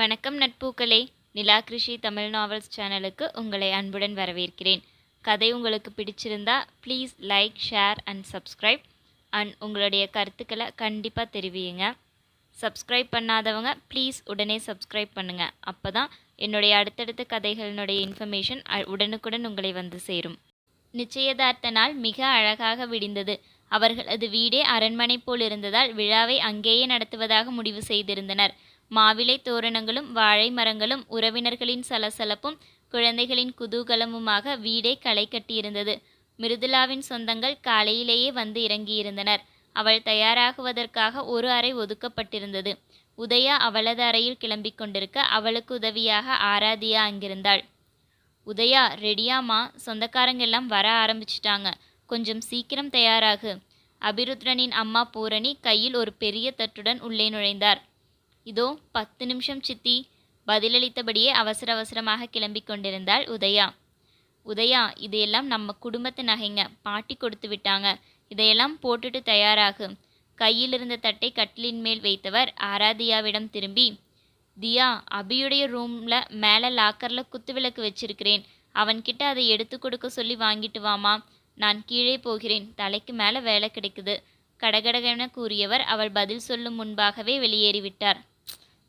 வணக்கம் நட்பூக்களே. நிலா கிருஷி தமிழ் நாவல்ஸ் சேனலுக்கு உங்களை அன்புடன் வரவேற்கிறேன். கதை உங்களுக்கு பிடிச்சிருந்தா please like share and subscribe. And உங்களுடைய கருத்துக்களை கண்டிப்பாக தெரிவியுங்க. சப்ஸ்கிரைப் பண்ணாதவங்க ப்ளீஸ் உடனே சப்ஸ்கிரைப் பண்ணுங்கள் அப்போ தான் என்னுடைய அடுத்தடுத்த கதைகளினுடைய இன்ஃபர்மேஷன் உடனுக்குடன் உங்களை வந்து சேரும். நிச்சயதார்த்த நாள் மிக அழகாக விடிந்தது. அவர்களது வீடே அரண்மனை போல் இருந்ததால் விழாவை அங்கேயே நடத்துவதாக முடிவு செய்திருந்தனர். மாவிலை தோரணங்களும் வாழை மரங்களும் உறவினர்களின் சலசலப்பும் குழந்தைகளின் குதூகலமுமாக வீடே களை கட்டியிருந்தது. மிருதுலாவின் சொந்தங்கள் காலையிலேயே வந்து இறங்கியிருந்தனர். அவள் தயாராகுவதற்காக ஒரு அறை ஒதுக்கப்பட்டிருந்தது. உதயா அவளது அறையில் கிளம்பிக் கொண்டிருக்க அவளுக்கு உதவியாக ஆராதியா அங்கிருந்தாள். உதயா ரெடியாமா சொந்தக்காரங்க எல்லாம் வர ஆரம்பிச்சிட்டாங்க. கொஞ்சம் சீக்கிரம் தயாராகு. அபிருத்ரனின் அம்மா பூரணி கையில் ஒரு பெரிய தட்டுடன் உள்ளே நுழைந்தார். இதோ பத்து நிமிஷம் சித்தி. பதிலளித்தபடியே அவசர அவசரமாக கிளம்பிக் கொண்டிருந்தாள் உதயா. உதயா இதையெல்லாம் நம்ம குடும்பத்து நகைங்க. பாட்டி கொடுத்து விட்டாங்க. இதையெல்லாம் போட்டுட்டு தயாராகு. கையில் இருந்த தட்டை கட்டிலின் மேல் வைத்தவர் ஆராதியாவிடம் திரும்பி தியா அபியுடைய ரூம்ல மேலே லாக்கரில் குத்துவிளக்கு வச்சிருக்கிறேன். அவன்கிட்ட அதை எடுத்து கொடுக்க சொல்லி வாங்கிட்டு வாமா. நான் கீழே போகிறேன். தலைக்கு மேலே வேலை கிடைக்குது. கடகடகென கூறியவர் அவள் பதில் சொல்லும் முன்பாகவே வெளியேறிவிட்டார்.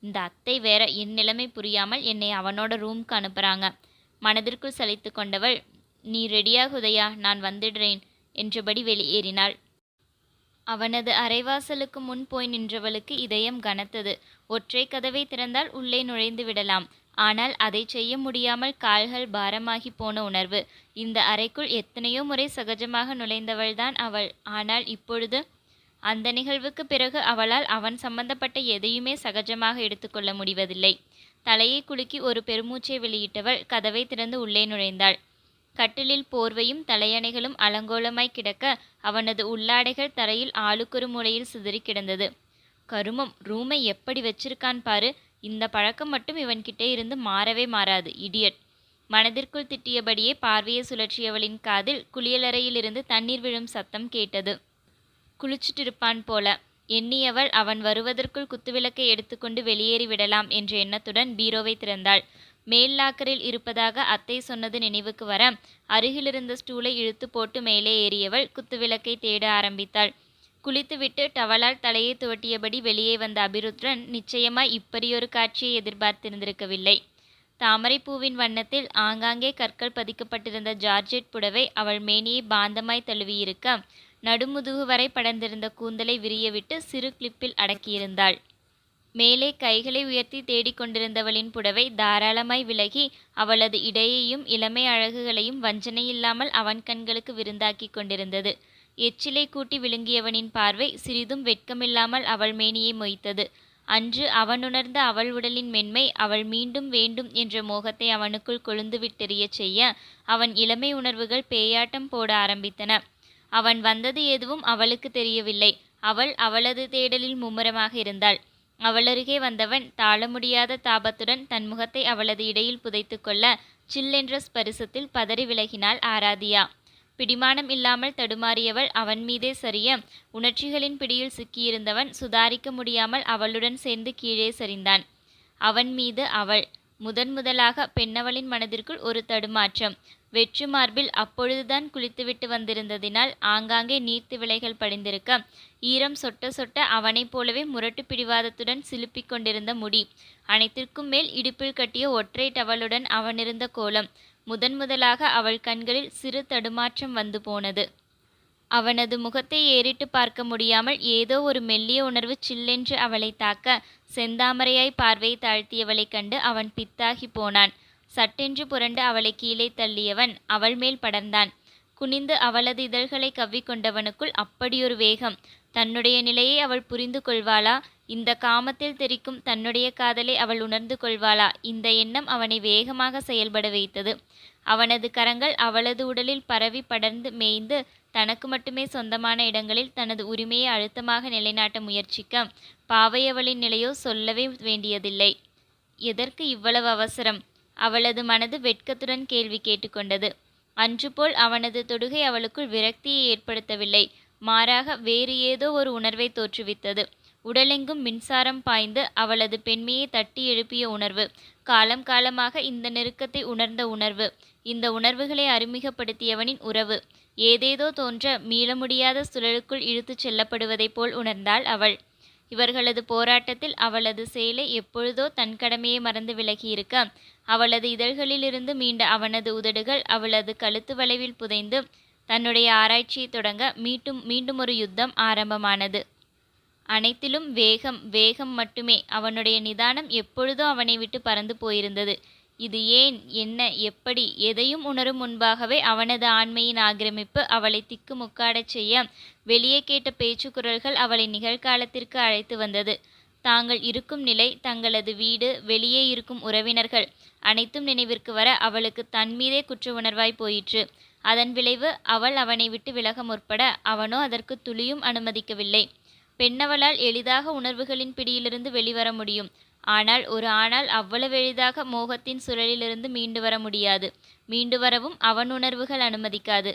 இந்த அத்தை வேற என் நிலைமை புரியாமல் என்னை அவனோட ரூம்க்கு அனுப்புகிறாங்க மனதிற்குள் சலித்து கொண்டவள் நீ ரெடியாக உதயா? நான் வந்துடுறேன் என்றபடி வெளியேறினாள். அவனது அரைவாசலுக்கு முன் போய் நின்றவளுக்கு இதயம் கனத்தது. ஒற்றை கதவை திறந்தால் உள்ளே நுழைந்து விடலாம். ஆனால் அதை செய்ய முடியாமல் கால்கள் பாரமாகி போன உணர்வு. இந்த அறைக்குள் எத்தனையோ முறை சகஜமாக நுழைந்தவள்தான் அவள். ஆனால் இப்பொழுது அந்த நிகழ்வுக்கு பிறகு அவளால் அவன் சம்பந்தப்பட்ட எதையுமே சகஜமாக எடுத்துக்கொள்ள முடிவதில்லை. தலையை குலுக்கி ஒரு பெருமூச்சை வெளியிட்டவள் கதவை திறந்து உள்ளே நுழைந்தாள். கட்டிலில் போர்வையும் தலையணைகளும் அலங்கோலமாய் கிடக்க அவனது உள்ளாடைகள் தரையில் ஆளுக்கொரு மூலையில் சிதறி கிடந்தது. கருமம் ரூமை எப்படி வச்சிருக்கான் பாரு. இந்த பழக்கம் மட்டும் இவன்கிட்டே இருந்து மாறவே மாறாது இடியட். மனதிற்குள் திட்டியபடியே பார்வையை சுழற்றியவளின் காதில் குளியலறையிலிருந்து தண்ணீர் விழும் சத்தம் கேட்டது. குளிச்சிட்டு இருப்பான் போல. எண்ணியவள் அவன் வருவதற்குள் குத்துவிளக்கை எடுத்துக்கொண்டு வெளியேறி விடலாம் என்ற எண்ணத்துடன் பீரோவை திறந்தாள். மேல் லாக்கரில் இருப்பதாக அத்தை சொன்னது நினைவுக்கு வர அருகிலிருந்த ஸ்டூலை இழுத்து போட்டு மேலே ஏறியவள் குத்துவிளக்கை தேட ஆரம்பித்தாள். குளித்துவிட்டு டவலால் தலையை துவட்டியபடி வெளியே வந்த அபிருத்ரன் நிச்சயமாய் இப்படியொரு காட்சியை எதிர்பார்த்திருந்திருக்கவில்லை. தாமரைப்பூவின் வண்ணத்தில் ஆங்காங்கே கற்கள் பதிக்கப்பட்டிருந்த ஜார்ஜெட் புடவை அவள் மேனியை பாந்தமாய் தழுவியிருக்க நடுமுதுகு வரை படர்ந்திருந்த கூந்தலை விரியவிட்டு சிறு கிளிப்பில் அடக்கியிருந்தாள். மேலே கைகளை உயர்த்தி தேடிக்கொண்டிருந்தவளின் புடவை தாராளமாய் விலகி அவளது இடையையும் இளமை அழகுகளையும் வஞ்சனையில்லாமல் அவன் கண்களுக்கு விருந்தாக்கி கொண்டிருந்தது. எச்சிலை கூட்டி விழுங்கியவனின் பார்வை சிறிதும் வெட்கமில்லாமல் அவள் மேனியை மொய்த்தது. அன்று அவனுணர்ந்த அவள் உடலின் மென்மை அவள் மீண்டும் வேண்டும் என்ற மோகத்தை அவனுக்குள் கொழுந்து விட்டெறியச் செய்ய அவன் இளமை உணர்வுகள் பேயாட்டம் போட ஆரம்பித்தன. அவன் வந்தது எதுவும் அவளுக்கு தெரியவில்லை. அவள் அவளது தேடலில் மும்முரமாக இருந்தாள். அவளருகே வந்தவன் தாழ முடியாத தாபத்துடன் தன் முகத்தை அவளது இடையில் புதைத்து கொள்ள சில்லென்ற ஸ்பரிசத்தில் பதறி விலகினாள் ஆராதியா. பிடிமானம் இல்லாமல் தடுமாறியவள் அவன் மீதே சரிய உணர்ச்சிகளின் பிடியில் சிக்கியிருந்தவன் சுதாரிக்க முடியாமல் அவளுடன் சேர்ந்து கீழே சரிந்தான். அவன் மீது அவள் முதன் முதலாக பெண்ணவளின் மனதிற்குள் ஒரு தடுமாற்றம். வெற்று மார்பில் அப்பொழுதுதான் குளித்துவிட்டு வந்திருந்ததினால் ஆங்காங்கே நீர்த்து விலைகள் படிந்திருக்க ஈரம் சொட்ட சொட்ட அவனைப் போலவே முரட்டு பிடிவாதத்துடன் சிலுப்பிக் கொண்டிருந்த முடி. அனைத்திற்கும் மேல் இடுப்பில் கட்டிய ஒற்றை டவலுடன் அவனிருந்த கோலம். முதன் முதலாக அவள் கண்களில் சிறு தடுமாற்றம் வந்து போனது. அவனது முகத்தை ஏறிட்டு பார்க்க முடியாமல் ஏதோ ஒரு மெல்லிய உணர்வு சில்லென்று அவளை தாக்க செந்தாமரையாய் பார்வையை தாழ்த்தியவளைக் கண்டு அவன் பித்தாகி போனான். சட்டென்று புரண்டு அவளை கீழே தள்ளியவன் அவள் மேல் படர்ந்தான். குனிந்து அவளது இதழ்களை கவ்விக்கொண்டவனுக்குள் அப்படியொரு வேகம். தன்னுடைய நிலையை அவள் புரிந்து கொள்வாளா? இந்த காமத்தில் தெரிக்கும் தன்னுடைய காதலை அவள் உணர்ந்து கொள்வாளா? இந்த எண்ணம் அவனை வேகமாக செயல்பட வைத்தது. அவனது கரங்கள் அவளது உடலில் பரவி படர்ந்து மேய்ந்து தனக்கு மட்டுமே சொந்தமான இடங்களில் தனது உரிமையை அழுத்தமாக நிலைநாட்ட முயற்சிக்க பாவையவளின் நிலையோ சொல்லவே வேண்டியதில்லை. எதற்கு இவ்வளவு அவசரம்? அவளது மனது வெட்கத்துடன் கேள்வி கேட்டுக்கொண்டது. அன்று போல் அவனது தொடுகை அவளுக்குள் விரக்தியை ஏற்படுத்தவில்லை. மாறாக வேறு ஏதோ ஒரு உணர்வை தோற்றுவித்தது. உடலெங்கும் மின்சாரம் பாய்ந்து அவளது பெண்மையை தட்டி எழுப்பிய உணர்வு காலம் காலமாக இந்த நெருக்கத்தை உணர்ந்த உணர்வு இந்த உணர்வுகளை அறிமுகப்படுத்தியவனின் உறவு. ஏதேதோ தோன்ற மீள முடியாத சுழலுக்குள் இழுத்துச் செல்லப்படுவதைப் போல் உணர்ந்தாள் அவள். இவர்களது போராட்டத்தில் அவளது சேலை எப்பொழுதோ தன் கடமையை மறந்து விலகியிருக்க அவளது இதழ்களிலிருந்து மீண்ட அவனது உதடுகள் அவளது கழுத்து வளைவில் புதைந்து தன்னுடைய ஆராய்ச்சியை தொடங்க மீண்டும் மீண்டும் ஒரு யுத்தம் ஆரம்பமானது. அனைத்திலும் வேகம் வேகம் மட்டுமே அவனுடைய நிதானம் எப்பொழுதோ அவனை விட்டு பறந்து போயிருந்தது. இது ஏன் என்ன எப்படி எதையும் உணரும் முன்பாகவே அவனது ஆண்மையின் ஆக்கிரமிப்பு அவளை திக்கு முக்காடச் செய்ய வெளியே கேட்ட பேச்சு குரல்கள் அவளை நிகழ்காலத்திற்கு அழைத்து வந்தது. தாங்கள் இருக்கும் நிலை தங்களது வீடு வெளியே இருக்கும் உறவினர்கள் அனைத்தும் நினைவிற்கு வர அவளுக்கு தன்மீதே குற்ற உணர்வாய் போயிற்று. அதன் விளைவு அவள் அவனை விட்டு விலக முற்பட அவனோ அதற்கு துளியும் அனுமதிக்கவில்லை. பெண்ணவளால் எளிதாக உணர்வுகளின் பிடியிலிருந்து வெளிவர முடியும். ஆனால் ஒரு ஆணால் அவ்வளவு எளிதாக மோகத்தின் சுழலிலிருந்து மீண்டு வர முடியாது. மீண்டு வரவும் அவன் உணர்வுகள் அனுமதிக்காது.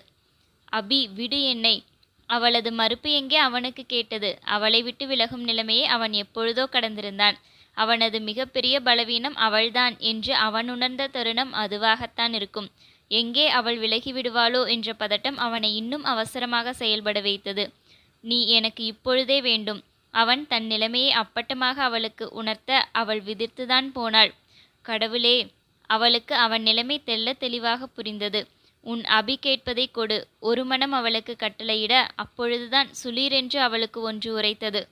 அபி விடு என்னை. அவளது மறுப்பு எங்கே அவனுக்கு கேட்டது? அவளை விட்டு விலகும் நிலைமையை அவன் எப்பொழுதோ கடந்திருந்தான். அவனது மிகப்பெரிய பலவீனம் அவள்தான் என்று அவன் உணர்ந்த தருணம் அதுவாகத்தான் இருக்கும். எங்கே அவள் விலகி விடுவாளோ என்ற பதட்டம் அவனை இன்னும் அவசரமாக செயல்பட வைத்தது. நீ எனக்கு இப்பொழுதே வேண்டும். அவன் தன் நிலைமையை அப்பட்டமாக அவளுக்கு உணர்த்த அவள் விதிர்த்துதான் போனாள். கடவுளே அவளுக்கு அவன் நிலைமை தெல்ல தெளிவாக புரிந்தது. உன் அபி கேட்பதை கொடு. ஒரு மனம் அவளுக்கு கட்டளையிட அப்பொழுதுதான் சுளீரென்று அவளுக்கு ஒன்று உரைத்தது.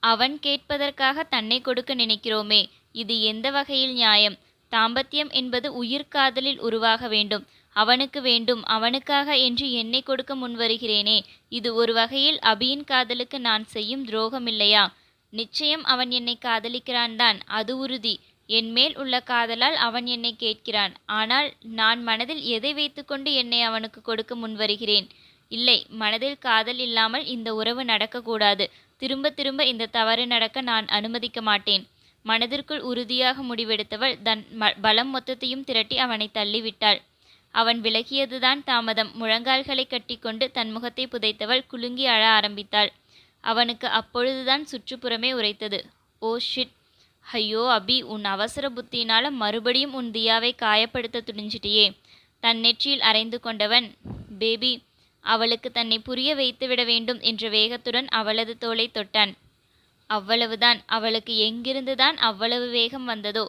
அவன் கேட்பதற்காக தன்னை கொடுக்க நினைக்கிறோமே. இது எந்த வகையில் நியாயம்? தாம்பத்தியம் என்பது உயிர்காதலில் உருவாக வேண்டும். அவனுக்கு வேண்டும் அவனுக்காக என்று என்னை கொடுக்க முன்வருகிறேனே. இது ஒரு வகையில் அபியின் காதலுக்கு நான் செய்யும் துரோகம் இல்லையா நிச்சயம் அவன் என்னை காதலிக்கிறான் தான் அது உறுதி. என் மேல் உள்ள காதலால் அவன் என்னை கேட்கிறான். ஆனால் நான் மனதில் எதை வைத்துக்கொண்டு என்னை அவனுக்கு கொடுக்க முன்வருகிறேன்? இல்லை மனதில் காதல் இல்லாமல் இந்த உறவு நடக்கக்கூடாது. திரும்ப திரும்ப இந்த தவறு நடக்க நான் அனுமதிக்க மாட்டேன். மனதிற்குள் உறுதியாக முடிவெடுத்தவள் தன் பலம் மொத்தத்தையும் திரட்டி அவனை தள்ளிவிட்டாள். அவன் விலகியதுதான் தாமதம். முழங்கால்களை கட்டிக்கொண்டு தன் முகத்தை புதைத்தவள் குலுங்கி அழ ஆரம்பித்தாள். அவனுக்கு அப்பொழுதுதான் சுற்றுப்புறமே உரைத்தது. Oh shit! ஐயோ அபி உன் அவசர புத்தியினால மறுபடியும் உன் தியாவை காயப்படுத்த துணிஞ்சிட்டியே. தன் நெற்றியில் அரைந்து கொண்டவன் பேபி அவளுக்கு தன்னை புரிய வைத்துவிட வேண்டும் என்ற வேகத்துடன் அவளது தோலை தொட்டான். அவ்வளவுதான். அவளுக்கு எங்கிருந்துதான் அவ்வளவு வேகம் வந்ததோ?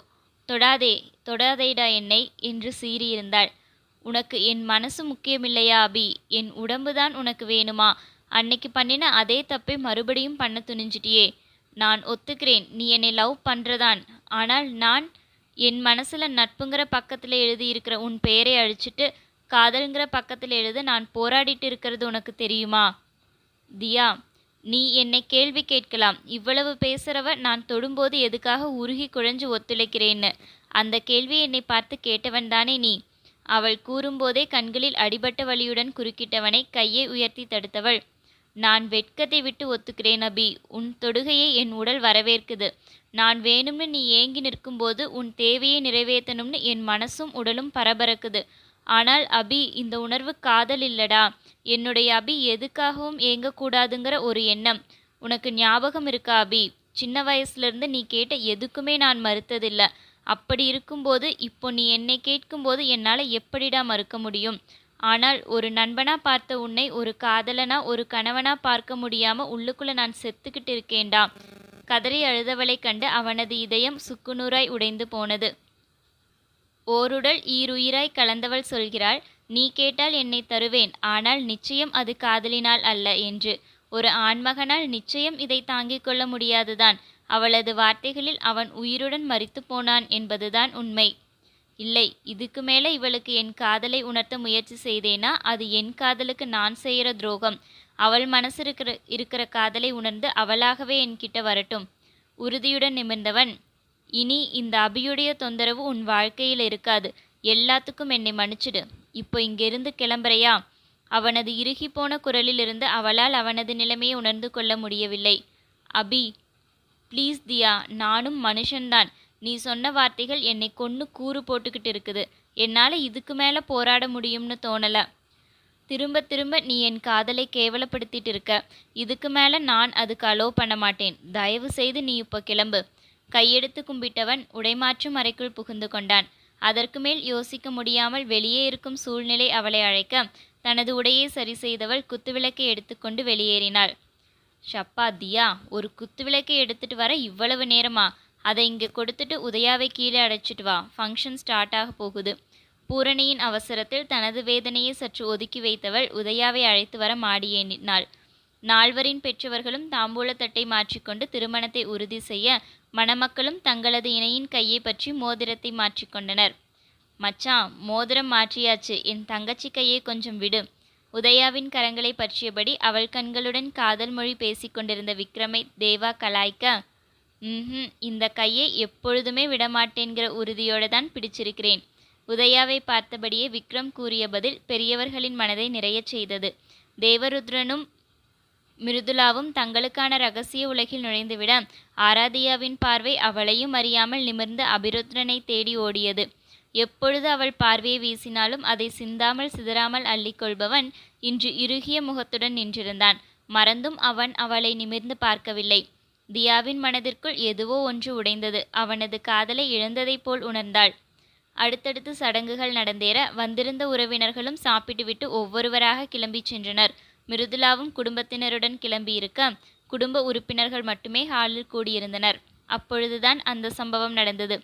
தொடாதே தொடாதேடா என்னை என்று சீறியிருந்தாள். உனக்கு என் மனசு முக்கியமில்லையா அபி? என் உடம்புதான் உனக்கு வேணுமா? அன்னைக்கு பண்ணின அதே தப்பை மறுபடியும் பண்ண துணிஞ்சிட்டியே. நான் ஒத்துக்கிறேன் நீ என்னை லவ் பண்ணுறதான் ஆனால் நான் என் மனசில் நட்புங்கிற பக்கத்தில் எழுதியிருக்கிற உன் பெயரை அழிச்சிட்டு காதலுங்கிற பக்கத்தில் எழுத நான் போராடிட்டு இருக்கிறது உனக்கு தெரியுமா? தியா நீ என்னை கேள்வி கேட்கலாம். இவ்வளவு பேசுகிறவ நான் தொடும்போது எதுக்காக உருகி குழஞ்சு ஒத்துழைக்கிறேன்னு. அந்த கேள்வியை என்னை பார்த்து கேட்டவன் தானே நீ. அவள் கூறும்போதே கண்களில் அடிபட்ட வழியுடன் குறுக்கிட்டவனை கையை உயர்த்தி தடுத்தவள். நான் வெட்கத்தை விட்டு ஒத்துக்கிறேன் அபி. உன் தொடுகையை என் உடல் வரவேற்குது. நான் வேணும்னு நீ ஏங்கி நிற்கும்போது உன் தேவையை நிறைவேற்றணும்னு என் மனசும் உடலும் பரபரக்குது. ஆனால் அபி இந்த உணர்வு காதல் இல்லடா. என்னுடைய அபி எதுக்காகவும் ஏங்கக்கூடாதுங்கிற ஒரு எண்ணம். உனக்கு ஞாபகம் இருக்கா அபி? சின்ன வயசுலேருந்து நீ கேட்ட எதுக்குமே நான் மறுத்ததில்லை. அப்படி இருக்கும்போது இப்போ நீ என்னை கேட்கும்போது என்னால் எப்படிடா மறுக்க முடியும்? ஆனால் ஒரு நண்பனா பார்த்த உன்னை ஒரு காதலனா ஒரு கணவனா பார்க்க முடியாம உள்ளுக்குள்ள நான் செத்துக்கிட்டு இருக்கேண்டா கதறி அழுதவளை கண்டு அவனது இதயம் சுக்குநூறாய் உடைந்து போனது. ஓருடல் ஈருயிராய் கலந்தவள் சொல்கிறாள் நீ கேட்டால் என்னை தருவேன் ஆனால் நிச்சயம் அது காதலினால் அல்ல என்று. ஒரு ஆண்மகனால் நிச்சயம் இதை தாங்கிக் கொள்ள முடியாதுதான். அவளது வார்த்தைகளில் அவன் உயிருடன் மறித்து போனான் என்பதுதான் உண்மை. இல்லை இதுக்கு மேலே இவளுக்கு என் காதலை உணர்த்த முயற்சி செய்தேனா? அது என் காதலுக்கு நான் செய்கிற துரோகம். அவள் மனசு இருக்கிற இருக்கிற காதலை உணர்ந்து அவளாகவே என்கிட்ட வரட்டும். உறுதியுடன் நிமிர்ந்தவன் இனி இந்த அபியுடைய தொந்தரவு உன் வாழ்க்கையில் இருக்காது. எல்லாத்துக்கும் என்னை மன்னிச்சிடு. இப்போ இங்கிருந்து கிளம்புறையா? அவனது இறுகி போன குரலிலிருந்து அவளால் அவனது நிலைமையை உணர்ந்து கொள்ள முடியவில்லை. அபி ப்ளீஸ் தியா நானும் மனுஷன்தான். நீ சொன்ன வார்த்தைகள் என்னை கொன்று கூறு போட்டுக்கிட்டு இருக்குது. என்னால் இதுக்கு மேலே போராட முடியும்னு தோணலை. திரும்ப திரும்ப நீ என் காதலை கேவலப்படுத்திட்டு இருக்க. இதுக்கு மேலே நான் அதுக்கு அலோவ் பண்ண மாட்டேன். தயவு செய்து நீ இப்போ கிளம்பு. கையெடுத்து கும்பிட்டவன் உடைமாற்றும் அறைக்குள் புகுந்து கொண்டான். அதற்கு மேல் யோசிக்க முடியாமல் வெளியே இருக்கும் சூழ்நிலை அவளை அழைக்க தனது உடையை சரி செய்தவள் குத்துவிளக்கை எடுத்துக்கொண்டு வெளியேறினாள். ஷப்பா தியா ஒரு குத்துவிளக்கை எடுத்துட்டு வர இவ்வளவு நேரமா? அதை இங்கே கொடுத்துட்டு உதயாவை கீழே அடைச்சிட்டு வா. ஃபங்க்ஷன் ஸ்டார்ட் ஆக போகுது. பூரணியின் அவசரத்தில் தனது வேதனையை சற்று ஒதுக்கி வைத்தவள் உதயாவை அழைத்து வர மாடியேனினாள் நால்வரின் பெற்றவர்களும் தாம்பூலத்தட்டை மாற்றிக்கொண்டு திருமணத்தை உறுதி செய்ய மணமக்களும் தங்களது இணையின் கையை பற்றி மோதிரத்தை மாற்றிக்கொண்டனர் மச்சான் மோதிரம் மாற்றியாச்சு. என் தங்கச்சி கையை கொஞ்சம் விடு. உதயாவின் கரங்களை பற்றியபடி அவள் கண்களுடன் காதல் மொழி பேசிக்கொண்டிருந்த விக்ரமை தேவா கலாய்க்க. ம் இந்த கையை எப்பொழுதுமே விடமாட்டேன்கிற உறுதியோடு தான் பிடிச்சிருக்கிறேன். உதயாவை பார்த்தபடியே விக்ரம் கூறிய பதில் பெரியவர்களின் மனதை நிறையச் செய்தது. தேவருத்ரனும் மிருதுலாவும் தங்களுக்கான ரகசிய உலகில் நுழைந்துவிட ஆராதியாவின் பார்வை அவளையும் அறியாமல் நிமிர்ந்து அபிருத்ரனை தேடி ஓடியது. எப்பொழுது அவள் பார்வையை வீசினாலும் அதை சிந்தாமல் சிதறாமல் அள்ளிக்கொள்பவன் இன்று இறுகிய முகத்துடன் நின்றிருந்தான். மறந்தும் அவன் அவளை நிமிர்ந்து பார்க்கவில்லை. தியாவின் மனதிற்குள் எதுவோ ஒன்று உடைந்தது. அவனது காதலை இழந்ததைப் போல் உணர்ந்தாள். அடுத்தடுத்து சடங்குகள் நடந்தேற வந்திருந்த உறவினர்களும் சாப்பிட்டுவிட்டு ஒவ்வொருவராக கிளம்பிச் சென்றனர். மிருதுலாவும் குடும்பத்தினருடன் கிளம்பியிருக்க குடும்ப உறுப்பினர்கள் மட்டுமே ஹாலில் கூடியிருந்தனர். அப்பொழுதுதான் அந்த சம்பவம் நடந்தது.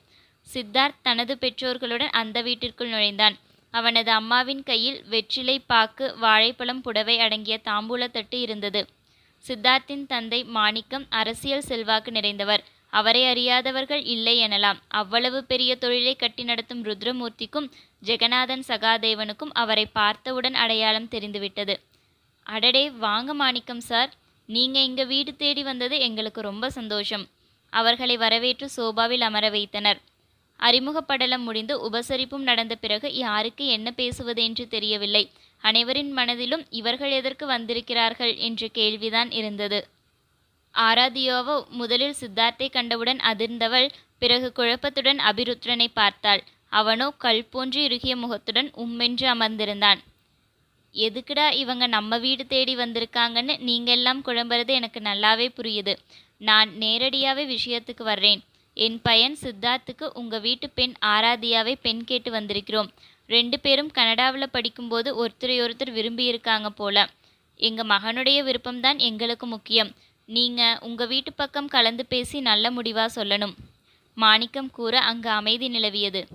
சித்தார்த் தனது பெற்றோர்களுடன் அந்த வீட்டிற்குள் நுழைந்தான். அவனது அம்மாவின் கையில் வெற்றிலை பாக்கு வாழைப்பழம் புடவை அடங்கிய தாம்பூலத்தட்டு இருந்தது. சித்தார்த்தின் தந்தை மாணிக்கம் அரசியல் செல்வாக்கு நிறைந்தவர். அவரை அறியாதவர்கள் இல்லை எனலாம். அவ்வளவு பெரிய தொழிலை கட்டி நடத்தும் ருத்ரமூர்த்திக்கும் ஜெகநாதன் சகாதேவனுக்கும் அவரை பார்த்தவுடன் அடையாளம் தெரிந்துவிட்டது. அடடே வாங்க மாணிக்கம் சார். நீங்க இங்க வீடு தேடி வந்தது எங்களுக்கு ரொம்ப சந்தோஷம். அவர்களை வரவேற்று சோபாவில் அமர வைத்தனர். அறிமுகப்படலம் முடிந்து உபசரிப்பும் நடந்த பிறகு யாருக்கு என்ன பேசுவது என்று தெரியவில்லை. அனைவரின் மனதிலும் இவர்கள் எதற்கு வந்திருக்கிறார்கள் என்ற கேள்விதான் இருந்தது. ஆராதியோவோ முதலில் சித்தார்த்தை கண்டவுடன் அதிர்ந்தவள் பிறகு குழப்பத்துடன் அபிருத்ரனை பார்த்தாள். அவனோ கல் போன்று இறுகிய முகத்துடன் உம்மென்று அமர்ந்திருந்தான். எதுக்குடா இவங்க நம்ம வீடு தேடி வந்திருக்காங்கன்னு நீங்க எல்லாம் குழம்புறது எனக்கு நல்லாவே புரியுது. நான் நேரடியாகவே விஷயத்துக்கு வர்றேன். என் பையன் சித்தார்த்துக்கு உங்கள் வீட்டு பெண் ஆராதியாவை பெண் கேட்டு வந்திருக்கிறோம். ரெண்டு பேரும் கனடாவில் படிக்கும்போது ஒருத்தரையொருத்தர் விரும்பியிருக்காங்க போல. எங்கள் மகனுடைய விருப்பம்தான் எங்களுக்கு முக்கியம். நீங்கள் உங்கள் வீட்டு பக்கம் கலந்து பேசி நல்ல முடிவாக சொல்லணும். மாணிக்கம் கூற அங்கு அமைதி நிலவியது.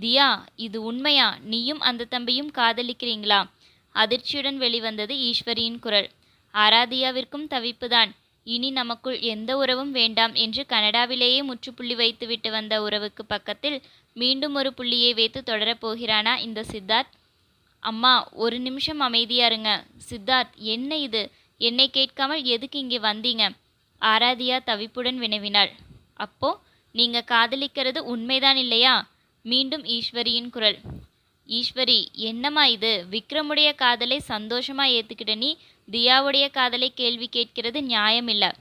தியா இது உண்மையா? நீயும் அந்த தம்பியும் காதலிக்கிறீங்களா? அதிர்ச்சியுடன் வெளிவந்தது ஈஸ்வரியின் குரல். ஆராதியாவிற்கும் தவிப்புதான். இனி நமக்குள் எந்த உறவும் வேண்டாம் என்று கனடாவிலேயே முற்றுப்புள்ளி வைத்துவிட்டு வந்த உறவுக்கு பக்கத்தில் மீண்டும் ஒரு புள்ளியை வைத்து தொடரப் போகிறானா இந்த சித்தார்த்? அம்மா ஒரு நிமிஷம் அமைதியாருங்க சித்தார்த் என்ன இது? என்னை கேட்காமல் எதுக்கு இங்கே வந்தீங்க? ஆராதியா தவிப்புடன் வினவினாள். அப்போ நீங்க காதலிக்கிறது உண்மைதான் இல்லையா? மீண்டும் ஈஸ்வரியின் குரல். ஈஸ்வரி என்னம்மா இது? விக்ரமுடைய காதலை சந்தோஷமா ஏத்துக்கிட்ட நீ தியாவுடைய காதலை கேள்வி கேட்கிறது நியாயமில்ல.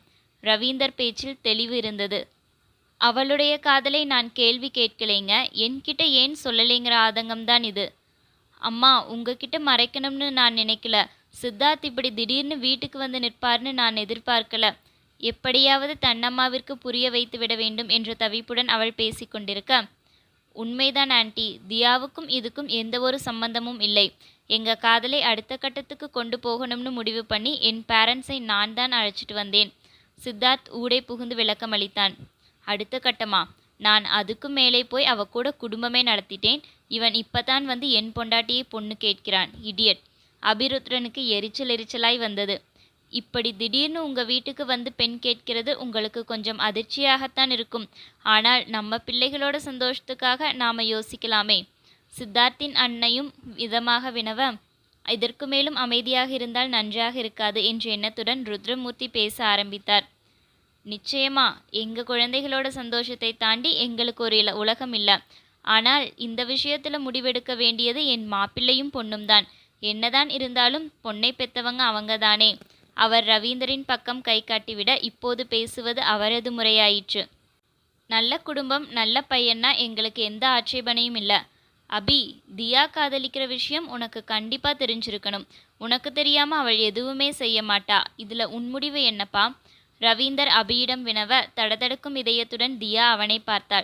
ரவீந்தர் பேச்சில் தெளிவு இருந்தது. அவளுடைய காதலை நான் கேள்வி கேட்கலைங்க. என்கிட்ட ஏன் சொல்லலைங்கிற ஆதங்கம்தான் இது. அம்மா உங்ககிட்ட மறைக்கணும்னு நான் நினைக்கல. சித்தார்த் இப்படி திடீர்னு வீட்டுக்கு வந்து நிற்பார்னு நான் எதிர்பார்க்கல. எப்படியாவது தன்னம்மாவிற்கு புரிய வைத்து விட வேண்டும் என்ற தவிப்புடன் அவள் பேசிக்கொண்டிருக்க. உண்மைதான் ஆன்டி தியாவுக்கும் இதுக்கும் எந்த ஒரு சம்பந்தமும் இல்லை. எங்கள் காதலை அடுத்த கட்டத்துக்கு கொண்டு போகணும்னு முடிவு பண்ணி என் பேரண்ட்ஸை நான் தான் அழைச்சிட்டு வந்தேன். சித்தார்த் ஊடே புகுந்து விளக்கம் அளித்தான். அடுத்த கட்டமா? நான் அதுக்கும் மேலே போய் அவ கூட குடும்பமே நடத்திட்டேன். இவன் இப்பதான் வந்து என் பொண்டாட்டியை பொண்ணு கேட்கிறான். இடியட் அபிருத்ரனுக்கு எரிச்சல் எரிச்சலாய் வந்தது. இப்படி திடீர்னு உங்க வீட்டுக்கு வந்து பெண் கேட்கிறது உங்களுக்கு கொஞ்சம் அதிர்ச்சியாகத்தான் இருக்கும். ஆனால் நம்ம பிள்ளைகளோட சந்தோஷத்துக்காக நாம யோசிக்கலாமே. சித்தார்த்தின் அன்னையும் விதமாக வினவ இதற்கு மேலும் அமைதியாக இருந்தால் நன்றாக இருக்காது என்ற எண்ணத்துடன் ருத்ரமூர்த்தி பேச ஆரம்பித்தார். நிச்சயமா எங்க குழந்தைகளோட சந்தோஷத்தை தாண்டி எங்களுக்கு ஒரு இல உலகம் இல்லை. ஆனால் இந்த விஷயத்துல முடிவெடுக்க வேண்டியது என் மாப்பிள்ளையும் பொண்ணும் தான். என்னதான் இருந்தாலும் பொண்ணை பெத்தவங்க அவங்க தானே அவர் ரவீந்தரின் பக்கம் கை காட்டிவிட இப்போது பேசுவது அவரது முறையாயிற்று. நல்ல குடும்பம் நல்ல பையன்னா எங்களுக்கு எந்த ஆட்சேபனையும் இல்லை. அபி தியா காதலிக்கிற விஷயம் உனக்கு கண்டிப்பா தெரிஞ்சிருக்கணும். உனக்கு தெரியாம அவள் எதுவுமே செய்ய மாட்டா. இதுல உன் முடிவு என்னப்பா? ரவீந்தர் அபியிடம் வினவ தடதடக்கும் இதயத்துடன் தியா அவனை பார்த்தாள்.